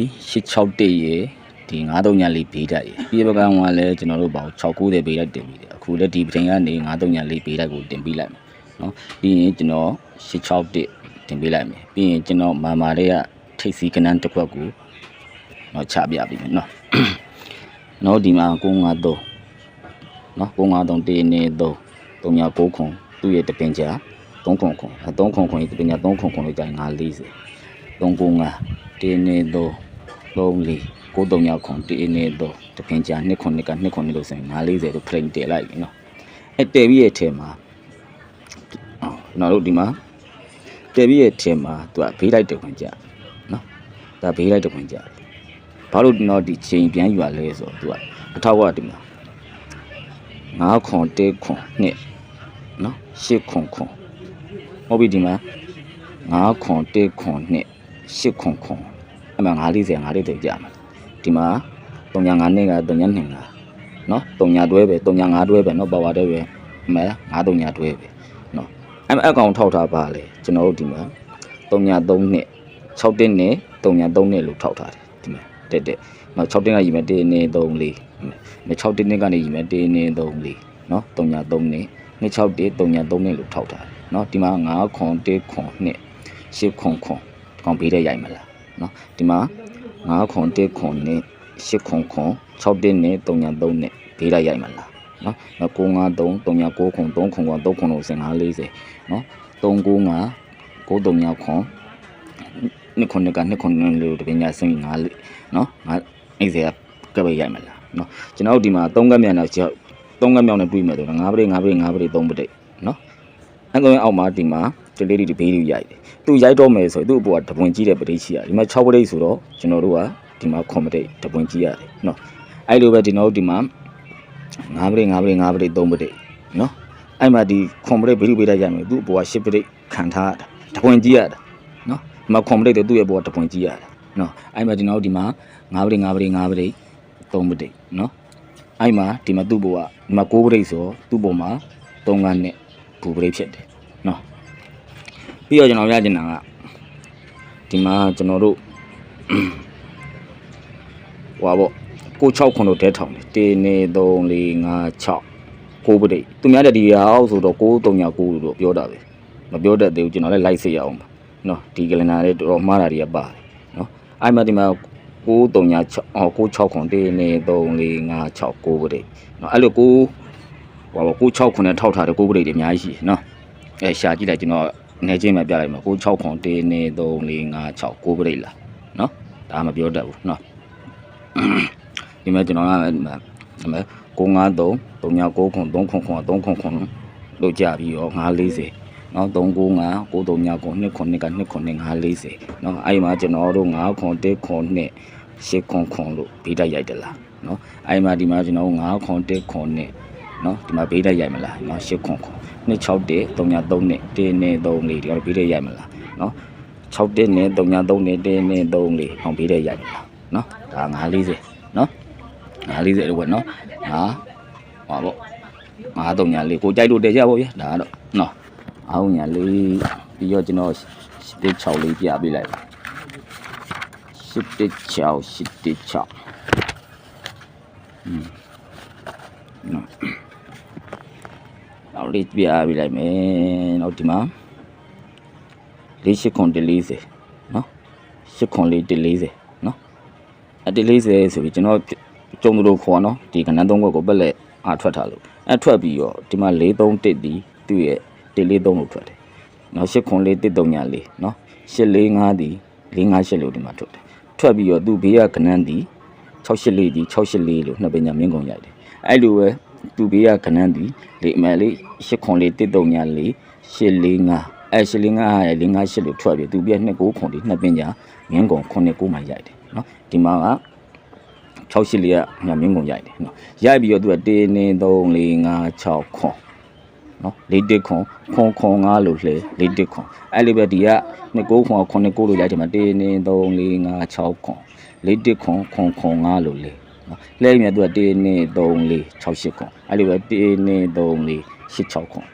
861ရေဒီ934ဘေးတိုက်ရေပြေပကံကလည်းကျွန်တော်တို့ပေါ့690ဘေးတိုက်တင်ပြီးတယ်အခုလည်းဒီပထိန်ကနေ934ဘေးတိုက်ကိုတင်ပြီးလိုက်မယ်နော်ပြီးရင်ကျွန်တော်861တင်ပေးလိုက်မယ်ပြီးရင်ကျွန်တော်မာမာတွေကထိတ်စီကနန်းတစ်ခွက်ကိုတော့ချပြပြီးမယ်နော်နော်ဒီမှာ953နော်953တေနေ3 396ခွန်သူ့ရဲ့တပင်ချာ3ခွန်ခွန်3ခွန်ခွန်ရဲ့တပင်ချာ3ခွန်ခွန်လို့ကြာရင်940 395တေနေ3 34 939ခွန်တေနေ3တပင်ချာ2ခွန်2က2ခွန်2လို့ဆိုရင်940လို့ frame တည်လိုက်ပြီနော်အဲတည်ပြီးရဲ့အထက်မှာအော်ကျွန်တော်တို့ဒီမှာတည်ပြီးရဲ့အထက်မှာသူကဘေးလိုက်တခွန်ကြာနော်ဒါဘေးလိုက်တခွန်ကြာတယ်ဘာလို့ဒီတော့ဒီချိန်ပြန်ယူရလဲဆိုတော့သူကအထောက်ကဒီမှာ9ခွန်1ခွန်နှစ်နော်10ခွန်ခွန်ဟုတ်ပြီဒီမှာ9ခွန်1ခွန်နှစ်10ခွန်ခွန် အဲ့မှာ940 940ကြာမှာဒီမှာ305နှစ်က3နှစ်ကနော်300တွဲပဲ305တွဲပဲနော်ပါဝါတွဲပဲအမဲ9300တွဲပဲနော်အဲ့မှာအကောင်ထောက်ထားပါလေကျွန်တော်တို့ဒီမှာ303နှစ်6တင်းနဲ့303နှစ်လို့ထောက်ထားတယ်ဒီမှာတက်တက်နော်6တင်းကယူမယ်1 2 3 4မ6တင်းနဲ့ကနေယူမယ်1 2 3 4နော်303နှစ်နှစ်6တင်း303နှစ်လို့ထောက်ထားတယ်နော်ဒီမှာ9ခွန်1ခွန်နှစ်10ခွန်ခွန်ဒီကောင်ဘေးတဲ့ရိုက်မလား နော်ဒီမှာ9ခွန်1ခွန်နှစ်10ခွန်ခွန်6တင်းနဲ့303နှစ်ဘေးတဲ့ရိုက်မလားနော်953 309ခွန်3ခွန်ခွန်3ခွန်လို့1540နော်395 939ခွန်နှစ်ခုနှစ်ကနှစ်ခုနှစ်လို့တပညာစင်းငါလေးနော်ငါအဲ့ဒီကပဲရိုက်မလားနော်ကျွန်တော်တို့ဒီမှာသုံးကက်မြန်တော့ကျောက်သုံးကက်မြောင်နဲ့တွေးမယ်ဆိုတော့ငါးပရိငါးပရိငါးပရိသုံးပရိနော်အဲ့ကောင်အောက်မှာဒီမှာ တလေးဒီဘေးလေးရိုက်တယ်သူရိုက်တော့မယ်ဆိုရင်သူ့အပေါ်ကတပွင့်ကြီးတဲ့ပရိရှိရတယ်ဒီမှာ6ပရိဆိုတော့ကျွန်တော်တို့ကဒီမှာခွန်ပရိတပွင့်ကြီးရတယ်နော်အဲ့လိုပဲဒီနော်ဒီမှာငါးပရိငါးပရိငါးပရိသုံးပရိနော်အဲ့မှာဒီခွန်ပရိဘေးလူပေးလိုက်ရမယ်သူ့အပေါ်က10ပရိခံထားတာတပွင့်ကြီးရတယ်နော်ဒီမှာကွန်ပလီတ်တွေသူ့ရဲ့ဘောကတပွင့်ကြည့်ရတယ်နော်အဲ့မှာကျွန်တော်တို့ဒီမှာ9ပရိ9ပရိ9ပရိ3ပရိနော်အဲ့မှာဒီမှာသူ့ဘောကဒီမှာ9ပရိဆိုသူ့ဘောမှာ3ကနဲ့ဘူပရိဖြစ်တယ်နော် ပြီးတော့ကျွန်တော်ရချင်တာကဒီမှာကျွန်တော်တို့ဟွာပေါ့ကို6ခွန်တို့တဲထောင်တယ်1 2 3 4 5 6 9ပရိသူများတဲ့ဒီရောက်ဆိုတော့9 3 9လို့ပြောတာပဲမပြောတတ်သေးဘူးကျွန်တော်လည်းလိုက်စေရအောင်ပါနော်ဒီကလန်နာလေးတော်တော်မှားတာတွေကပါတယ်နော်အဲ့မှာဒီမှာ9336အော်96ခွန်တေးနေ3 4 5 6 9ပရိနော်အဲ့လို9ဟော96ခွန်နဲ့ထောက်ထားတဲ့9ပရိတွေအများကြီးရှိတယ်နော်အဲရှာကြည့်လိုက်ကျွန်တော် နေချင်းမှပြလိုက်မှာ96ခွန်တေးနေ3 4 5 6 9ပရိလားနော်ဒါမှမပြောတတ်ဘူးနော်ဒီမှာကျွန်တော်ကဒီမှာ953 39ခွန်3ခွန်ခွန်3ခွန်ခွန်လို့ကြပြီးရော940နော်395 939ခွန်2ခွန်2က2ခွန်2 540နော်အဲ့မှာကျွန်တော်တို့9ခွန်1ခွန်2 10ခွန်ခွန်လို့ဘေးတိုက်ရိုက်တယ်လားနော်အဲ့မှာဒီမှာကျွန်တော်တို့9ခွန်1ခွန်2 နော်ဒီမှာဘေးတိုက်ရိုက်မလားနော်10ခွန်ခွန်261 303နဲ့1နဲ့3လေးဒီကတော့ဘေးတိုက်ရိုက်မလားနော်61နဲ့303နဲ့1နဲ့3လေးဟောင်းဘေးတိုက်ရိုက်မလားနော်ဒါ940နော်940လို့ပဲနော်ဟာဟောပေါ့934လေးကိုကြိုက်လို့တည်ကြပါဗျာဒါကတော့နော်အောင်ညာလေးပြီးတော့ကျွန်တော်တစ်6လေးပြပေးလိုက်ပါ116 116อืม နော်နောက်လေးပြပေးလိုက်မယ်နောက်ဒီမှာလေး8ခွန်140နော်8ခွန်လေး140နော်အ140ဆိုပြီးကျွန်တော်ကျုံတို့ခေါ်နော်ဒီကဏ္ဍသုံးခွက်ကိုပက်လက်အားထွက်ထားလို့အဲထွက်ပြီးတော့ဒီမှာ431ဒီသူ့ရဲ့143လို့ထွက်တယ်နော်8ခွန်လေး134နော်845ဒီ458လို့ဒီမှာထွက်တယ်ထွက်ပြီးတော့သူ့ဘေးကကဏ္ဍဒီ684ဒီ684လို့နှစ်ပညာမင်းကုန်ရိုက်တယ်အဲ့လိုပဲ သူ့ဘေးကကဏ္ဍဒီလေအမယ်လေး8ခွန်လေး134 845အဲ845ရဲ့458လို့ထွက်ပြီးသူ့ဘေးက29ခွန်ဒီနှစ်ပညာမင်းကုန်9 9မှရိုက်တယ်နော်ဒီမှာက68လေးကညမင်းကုန်ရိုက်တယ်နော်ရိုက်ပြီးတော့သူက1 2 3 4 5 6ခွန်နော်လေးတစ်ခွန်ခွန်ခွန်5လို့လှဲလေးတစ်ခွန်အဲ့လိုပဲဒီကနှစ်ကိုခွန်ခွန်နှစ်ကိုလို့ရိုက်တယ်မှာ1 2 3 4 5 6ခွန်လေးတစ်ခွန်ခွန်ခွန်5လို့လဲ နော်လဲမြတ်သူက1 2 3 4 6 8ခွန်အဲ့လိုပဲ1 2 3 4 8 6ခွန်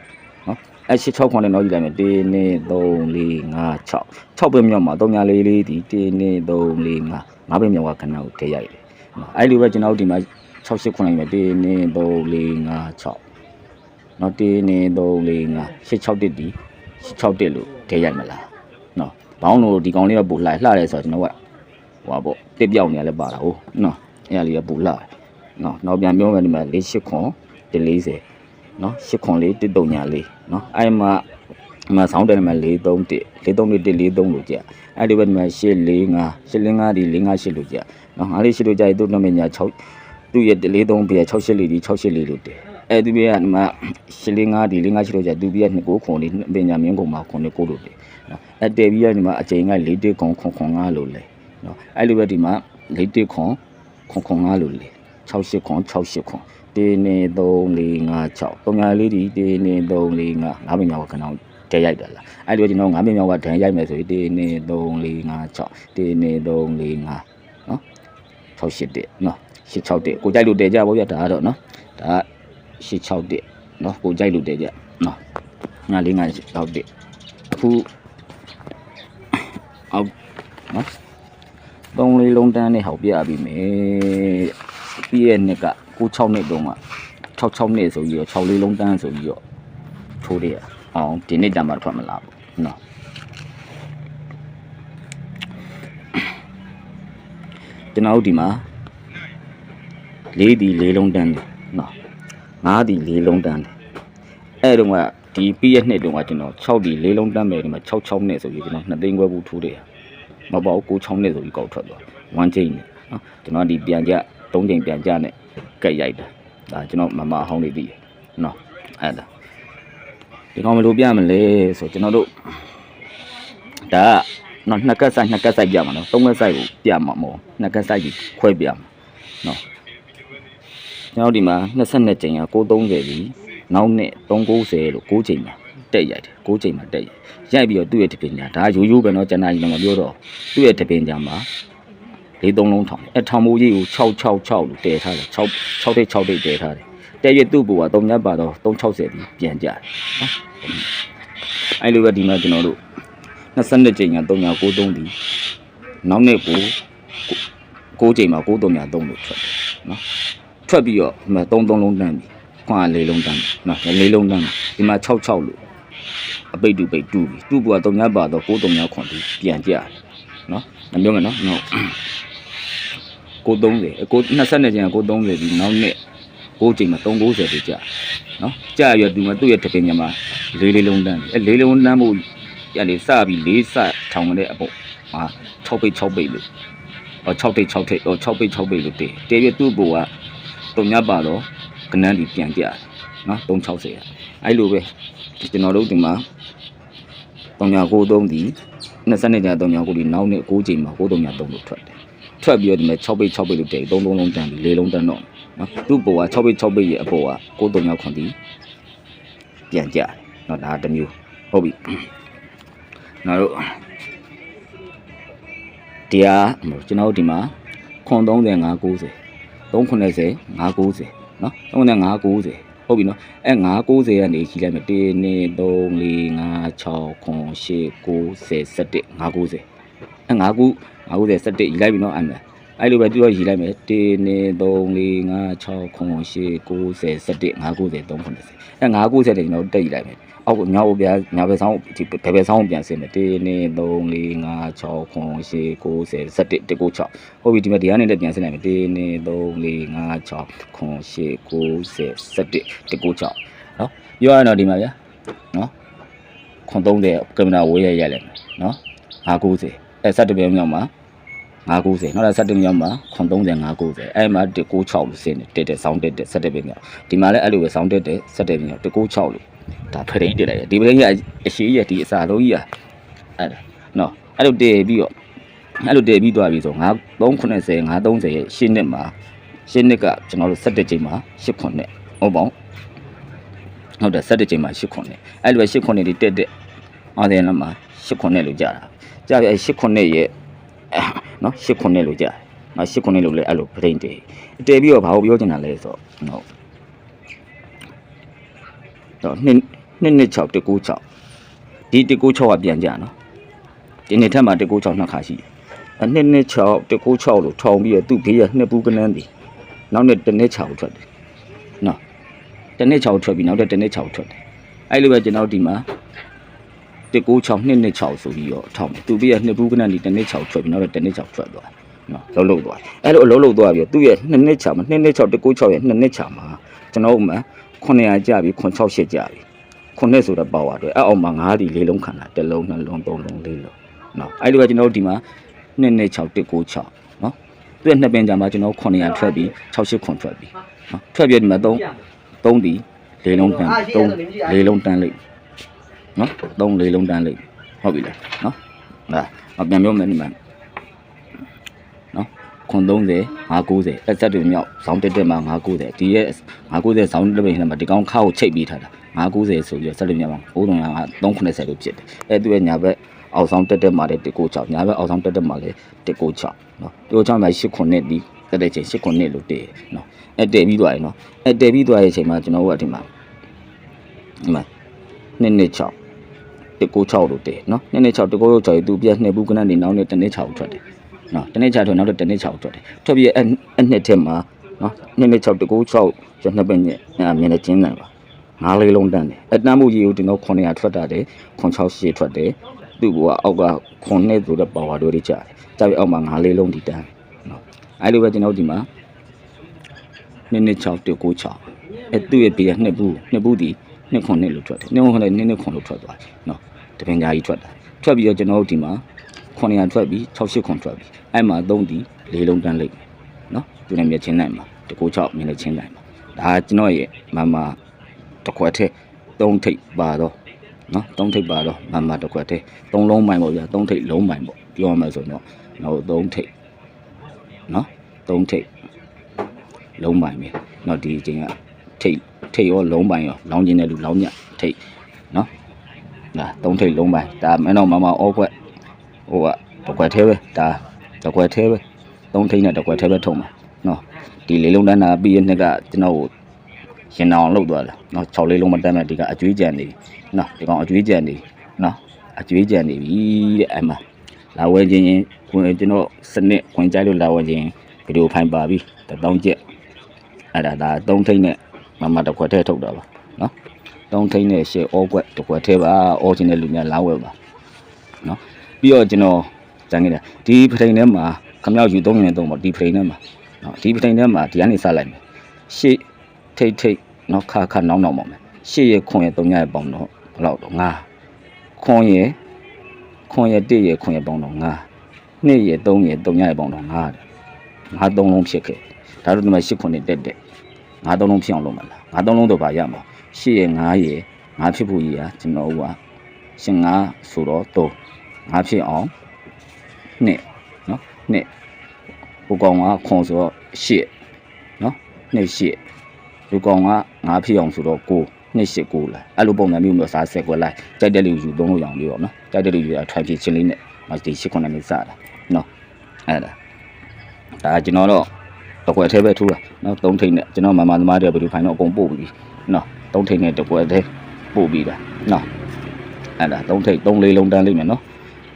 နော်အဲရှစ်6ခွန်နဲ့တော့ကြည့်လိုက်မယ်1 2 3 4 5 6 6ပဲမြောက်မှာ3ညာလေးလေးဒီ1 2 3 4 5 5ပဲမြောက်ကခဏကိုထည့်ရိုက်တယ်နော်အဲ့လိုပဲကျွန်တော်တို့ဒီမှာ6 8ခွန်လိုက်မယ်1 2 3 4 5 6နော်1 2 3 4 5 8 6တစ်ဒီ6တစ်လို့ထည့်ရိုက်မလားနော်ဘောင်းလို့ဒီကောင်လေးကပို့လှလှတယ်ဆိုတော့ကျွန်တော်ကဟိုပါပေါ့တစ်ပြောက်နေရလဲပါတာဟုတ်နော် အဲ့ဒါလေးကပို့လှတယ်နော်နောက်ပြန်ပြောမယ်ဒီမှာ4 8ခွန်140နော်8ခွန်လေးတစ်တုံညာလေးနော်အဲ့မှာဒီမှာဆောင်းတယ်မှာ431 431 431လို့ကြာအဲ့ဒီဘက်မှာ845 845ဒီ458လို့ကြာနော်ငါလေးရှိလို့ကြာရင်သူ့နမညာ6သူ့ရဲ့43ပြ68လေးဒီ68လေးလို့တဲ့အဲ့ဒီဘက်ကဒီမှာ845ဒီ458လို့ကြာသူ့ပြ29ခွန်လေးပညာမင်းကုန်မှာခွန်လေးကိုလို့တဲ့နော်အဲ့တဲပြီးရဒီမှာအချိန်က4တစ်ခွန်ခွန်ခွန်5လို့လေနော်အဲ့လိုပဲဒီမှာ4တစ်ခွန် ခွန်ခွန်5လို့လေ68ခွန်68ခွန်1 2 3 4 5 6ပုံညာလေးဒီ1 2 3 4 5 5ပညာကခဏတဲရိုက်တယ်လားအဲ့ဒီတော့ကျွန်တော်5ပညာကဒန်ရိုက်မယ်ဆိုရင်1 2 3 4 5 6 1 2 3 4 5နော်68တက်နော်86တက်ကိုကြိုက်လို့တဲကြပါဗျာဒါကတော့နော်ဒါက86တက်နော်ကိုကြိုက်လို့တဲကြနော်ငါလေးငါ6တက်အခုအောက်နော် သုံးလေးလုံးတန်းနဲ့ဟောက်ပြပြီးမယ်ပြည့်ရဲ့နှစ်က96နှစ်တုန်းက66နှစ်ဆိုပြီးတော့6လေးလုံးတန်းဆိုပြီးတော့ထိုးတယ်အောင်ဒီနေ့တမ်းမှထွက်မလာဘူးနော်ကျွန်တော်တို့ဒီမှာလေးဒီလေးလုံးတန်းတယ်နော်ငါးဒီလေးလုံးတန်းတယ်အဲ့တုန်းကဒီပြည့်ရဲ့နှစ်တုန်းကကျွန်တော်6ဒီလေးလုံးတန်းမယ်ဒီမှာ66နှစ်ဆိုပြီးကျွန်တော်2သိန်းခွဲဘူးထိုးတယ် မပေါ့96နှစ်ဆိုပြီးကောက်ထွက်သွား1ချိန်နဲ့နော်ကျွန်တော်ဒီပြန်ကြ3ချိန်ပြန်ကြနဲ့ကက်ရိုက်တာဒါကျွန်တော်မမအဟောင်းနေသိတယ်နော်အဲ့ဒါဒီကောင်ဘယ်လိုပြမလဲဆိုကျွန်တော်တို့ဒါကနော်နှစ်ကက်ဆိုင်နှစ်ကက်ဆိုင်ပြမှာနော်သုံးကက်ဆိုင်ကိုပြမှာမဟုတ်နှစ်ကက်ဆိုင်ကြီးခွဲပြမှာနော်ကျွန်တော်ဒီမှာ22ချိန်က630ပြီနောက်နှစ်390လို့6ချိန်မှာ တက်ရိုက်တယ်6ချိန်မှာတက်ရိုက်ရိုက်ပြီးတော့သူ့ရဲ့တပင်ညာဒါရိုးရိုးပဲနော်ကျန်တာကြီးတော့မပြောတော့သူ့ရဲ့တပင်ညာမှာလေးသုံးလုံးထောင်အဲထောင်မိုးကြီးကို666လို့တည်ထားတယ်6 6တိတ်6တိတ်တည်ထားတယ်တဲ့ရွသူ့ဘူက3ညပ်ပါတော့360ပြီးပြန်ကြတယ်နော်အဲလိုပဲဒီမှာကျွန်တော်တို့22ချိန်က3ည93ဒီနောက်နေ့ကို6ချိန်မှာ93ည3လို့ထွက်တယ်နော်ထွက်ပြီးတော့ဒီမှာ3 3လုံးတန်းပြီခွန်က၄လုံးတန်းပြီနော်၄လုံးတန်းပြီဒီမှာ66လို့ အပိတ်တူပိတ်တူပြီသူ့ဘူက3ညပ်ပါတော့93ညခွန်ဒီပြန်ကြတယ်နော်မပြောမယ်နော်နော်ကို30ကို22ချိန်ကကို30ဒီနောက်နေ့6ချိန်မှာ390တိကြာနော်ကြာရသူမသူ့ရဲ့တပင်ညမှာလေးလေးလုံးတန်းအဲလေးလုံးတန်းဖို့ရလေစပြီးလေးစထောင်တဲ့အပေါ့ဟာ6ပိတ်6ပိတ်လို့ဟော6တိတ်6ထိတ်ဟော6ပိတ်6ပိတ်လို့တေးတေးပြသူ့ဘူကတုံညပါတော့ကနန်းဒီပြန်ကြနော်360ရအဲ့လိုပဲ ကျွန်တော်တို့ဒီမှာ393ဒီ20နှစ်ကြာ393ဒီနောက်နေ့6ချိန်မှာ633လို့ထွက်တယ်ထွက်ပြီးတော့ဒီမှာ6ပိတ်6ပိတ်လို့တေး3 3လုံးတန်းပြီး4လုံးတန်းတော့နော်သူ့ဘောက6ပိတ်6ပိတ်ရဲ့အပေါ်က93ခွန်ဒီပြန်ကြတယ်နော်ဒါတစ်မျိုးဟုတ်ပြီနောက်တို့တရားကျွန်တော်တို့ဒီမှာခွန်30 590 390 590နော်390 590 ဟုတ်ပြီနော်အဲ990ကနေကြီးလိုက်မယ်1 2 3 4 5 6 9 10 9 10 11 990အဲ9ခု990 17ကြီးလိုက်ပြီနော်အဲ့မဲ့အဲ့လိုပဲသူတော့ရေးလိုက်မယ်1 2 3 4 5 6 9 10 9 17 990 390အဲ990တဲ့ကျွန်တော်တက်ရေးလိုက်မယ် အောက်ညောက်ပြညာဘက်ဆောင်ဒီဘယ်ဘက်ဆောင်ပြန်ဆင်းမယ်1 2 3 4 5 6 9 10 90 17 196ဟုတ်ပြီဒီမှာဒီကနေလည်းပြန်ဆင်းလိုက်မယ်1 2 3 4 5 6 9 10 90 17 196နော်ပြောရတော့ဒီမှာဗျာနော်ခွန်30ကင်မရာဝေးရရိုက်လိုက်မယ်နော်990အဲ17ပြန်မြောက်မှာ990နောက်လာ17မြောက်မှာခွန်30 990အဲ့မှာ196လို့ဆင်းတယ်တက်တက်ဆောင်းတက်တက်17ပြန်မြောက်ဒီမှာလည်းအဲ့လိုပဲဆောင်းတက်တက်17ပြန်မြောက်196လို့ ဒါဖရိန်တက်လိုက်တယ်ဒီပရိန်ကြီးအရှိကြီးဒီအစာလုံးကြီးอ่ะအဲ့ဒါနော်အဲ့လိုတည်ပြီးတော့အဲ့လိုတည်ပြီးသွားပြီဆို9 390 930ရဲ့ရှင်းနှစ်မှာရှင်းနှစ်ကကျွန်တော်တို့17ချိန်မှာ8ခွန်နဲ့ဟုတ်ပါဘူးဟုတ်တယ်17ချိန်မှာ8ခွန်နဲ့အဲ့လိုပဲ8ခွန်နဲ့ဒီတက်တက်အားတယ်လားမှာ8ခွန်နဲ့လို့ကြာတာကြာပြီအဲ့8ခွန်နဲ့ရဲ့နော်8ခွန်နဲ့လို့ကြာနော်8ခွန်နဲ့လို့လည်းအဲ့လိုပရိန်တည်တည်ပြီးတော့ဘာလို့ပြောချင်တာလဲဆိုတော့ဟုတ် တော့နှစ်226 196ဒီ196ကပြန်ကြနော်ဒီနေ့ထက်မှာ196နှစ်ခါရှိတယ်အဲ226 196လို့ထောင်ပြီးတော့သူ့ဘေးကနှစ်ပူးကနန်းတည်နောက်နေ့တစ်နေ့6ထွက်တယ်နော်တစ်နေ့6ထွက်ပြီးနောက်တစ်တစ်နေ့6ထွက်တယ်အဲ့လိုပဲကျွန်တော်ဒီမှာ196 226ဆိုပြီးတော့ထောင်တယ်သူ့ဘေးကနှစ်ပူးကနန်းတည်တစ်နေ့6ထွက်ပြီးနောက်တစ်တစ်နေ့6ထွက်သွားတယ်နော်လှုပ်လှုပ်သွားတယ်အဲ့လိုအလုံးလှုပ်သွားပြီးတော့သူ့ရဲ့2နှစ်ချာမှာ2နှစ်6 196ရဲ့2နှစ်ချာမှာ ကျွန်တော်ဥမာ900ကျပြီ968ကျပြီခုနှစ်ဆိုတော့ပေါ့ပါတော့အဲ့အောင်မှာ9ဒီလေးလုံးခန္ဓာတစ်လုံးနှလုံးသုံးလုံးလေးလုံးနော်အဲ့လိုပဲကျွန်တော်တို့ဒီမှာ2နဲ့6 1 9 6နော်သူ့ရဲ့နှစ်ပင်ကြမှာကျွန်တော်900ထွက်ပြီး68ခွန်ထွက်ပြီးနော်ထွက်ပြီးဒီမှာ3 3ဒီလေးလုံးတန်း3လေးလုံးတန်းလိုက်နော်3လေးလုံးတန်းလိုက်ဟုတ်ပြီလားနော်ဒါပြန်ပြောမယ်ဒီမှာ နော်ခွန်30 590အဆက်တွေမြောက်ဇောင်းတက်တက်မှာ590ဒီရဲ့590ဇောင်းတက်ပင်နဲ့ဒီကောင်ခါကိုချိတ်ပြီးထားတာ990ဆိုပြီးတော့ဆက်လို့မြတ်ပါ9300က390လို့ဖြစ်တယ်အဲသူရဲ့ညာဘက်အောက်ဆောင်တက်တက်မှာလည်း196ညာဘက်အောက်ဆောင်တက်တက်မှာလည်း196နော်196မှာ8ခုနှစ်ဒီတက်တဲ့ချိန်8ခုနှစ်လို့တည်နော်အဲတည်ပြီးသွားရင်နော်အဲတည်ပြီးသွားရဲ့ချိန်မှာကျွန်တော်တို့ကဒီမှာဒီမှာ226 196လို့တည်နော်226 196ရေသူပြက်နှစ်ဘူးကနန်းနေနောက်နဲ့တစ်နှစ်6ထွက်တယ် နော်တစ်နှစ်6ထွက်နောက်တစ်နှစ်6ထွက်တယ်ထွက်ပြီးအဲအနှစ်ထက်မှာနော်226 196ရနှစ်ပင်ညမြင်နေချင်းတယ်ပါငါးလေးလုံးတန်းတယ်အတန်းမှုကြီးကိုကျွန်တော်900ထွက်တာတယ်968ထွက်တယ်သူ့ဘကအောက်က9နဲ့ဆိုတဲ့ပါဝါတို့တွေကြားတယ်ကြားပြီးအောက်မှာငါးလေးလုံးဒီတန်းနော်အဲလိုပဲကျွန်တော်ဒီမှာ2နဲ့6 196အဲသူ့ရဲ့ဘေးကနှစ်ဘူးနှစ်ဘူးဒီနှစ်ခွန်နှစ်လို့ထွက်တယ်နှစ်ခွန်နဲ့နှစ်နှစ်ခွန်လို့ထွက်သွားတယ်နော်တပင်ကြားကြီးထွက်တာထွက်ပြီးတော့ကျွန်တော်တို့ဒီမှာ 900ထွက်ပြီး68ခွန်ထွက်ပြီးအဲ့မှာ3ဒီလေးလုံးတန်းလိုက်မယ်နော်သူနဲ့မြချင်းနိုင်မှာ196မြင်နဲ့ချင်းနိုင်မှာဒါကကျွန်တော်ရဲ့မမတစ်ခွက်ထဲသုံးထိပ်ပါတော့နော်သုံးထိပ်ပါတော့မမတစ်ခွက်ထဲသုံးလုံးမိုင်ပေါ့ဗျာသုံးထိပ်လုံးမိုင်ပေါ့ပြောရမယ်ဆိုတော့နော်သုံးထိပ်နော်သုံးထိပ်လုံးမိုင်ပဲနော်ဒီအချိန်ကထိပ်ထိပ်ရောလုံးမိုင်ရောလောင်းကျင်တဲ့လူလောင်းညထိပ်နော်ဒါသုံးထိပ်လုံးမိုင်ဒါမင်းတော့မမအောခွက် ဟိုကတကွက်သေးပဲဒါတကွက်သေးပဲသုံးထိန်းနဲ့တကွက်သေးပဲထုံမှာနော်ဒီလေးလုံးတန်းတာပြီးရနှစ်ကကျွန်တော်ကိုရင်အောင်လှုပ်သွားတယ်နော်6လေးလုံးမတတ်မဲ့ဒီကအကျွေးကြံနေနော်ဒီကောင်အကျွေးကြံနေနော်အကျွေးကြံနေပြီတဲ့အမှလာဝဲခြင်းရင်ကျွန်တော်စနစ်ဝင်ကြိုက်လို့လာဝဲခြင်းဗီဒီယိုဖိုင်ပါပြီတောင်းချက်အဲ့ဒါဒါသုံးထိန်းနဲ့မမတခွက်ထဲထုတ်တာပါနော်သုံးထိန်းနဲ့ရှယ်အောကွက်တခွက်ထဲပါအောချင်းတဲ့လူများလာဝဲပါနော် ပြီးတော့ကျွန်တော်ကြံခဲ့တာဒီဖထိန်ထဲမှာခမောက်ယူ3မိနစ်3ပေါ့ဒီဖထိန်ထဲမှာနော်ဒီဖထိန်ထဲမှာဒီကနေစလိုက်မယ်ရှေ့ထိတ်ထိတ်နော်ခါခါနောင်းနောင်းပေါ့မယ်ရှေ့ရခွန်ရ3ရပေါင်းတော့ဘယ်လောက်တော့9ခွန်ရခွန်ရ1ရခွန်ရပေါင်းတော့9နှစ်ရ3ရ3ရပေါင်းတော့9တဲ့9 3လုံးဖြစ်ခဲ့ဒါတို့ဒီမှာ8ခွန်နဲ့တက်တက်9 3လုံးဖြစ်အောင်လုပ်မလား9 3လုံးတော့ပါရမှာရှေ့ရ9ရ9ဖြစ်ဖို့ကြီးอ่ะကျွန်တော်ကရှင်9ဆိုတော့3 ငါဖြစ်အောင်နှစ်နော်နှစ်ဟိုကောင်ကခွန်ဆိုတော့8နော်နှစ်8လူကောင်ကငါဖြစ်အောင်ဆိုတော့ကိုနှစ်ရှစ်ကိုလာအဲ့လိုပုံစံမျိုးမျိုးစားဆက်ကွက်လိုက်ကြိုက်တဲ့လူယူသုံးလို့ရအောင်လေးပေါ့နော်ကြိုက်တဲ့လူယူတာ try ဖြစ်ချင်းလေးနဲ့မစတီရှစ်ခုနှစ်နဲ့စတာနော်အဲ့ဒါဒါကျွန်တော်တော့တကွက်သေးပဲထိုးတာနော်သုံးထိပ်နဲ့ကျွန်တော်မမသမားတွေဘယ်လိုဖိုင်တော့အကုန်ပို့ပြီးနော်သုံးထိပ်နဲ့တကွက်သေးပို့ပြီးတာနော်အဲ့ဒါသုံးထိပ်သုံးလေးလုံးတန်းလိမ့်မယ်နော်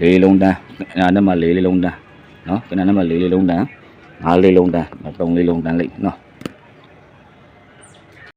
လေးလုံးတန်းအဲ့ဒါနဲ့မှလေးလေးလုံးတန်းနော်ကနနဲ့မှလေးလေးလုံးတန်းငါးလေးလုံးတန်းသုံးလေးလုံးတန်းလိမ့်နော်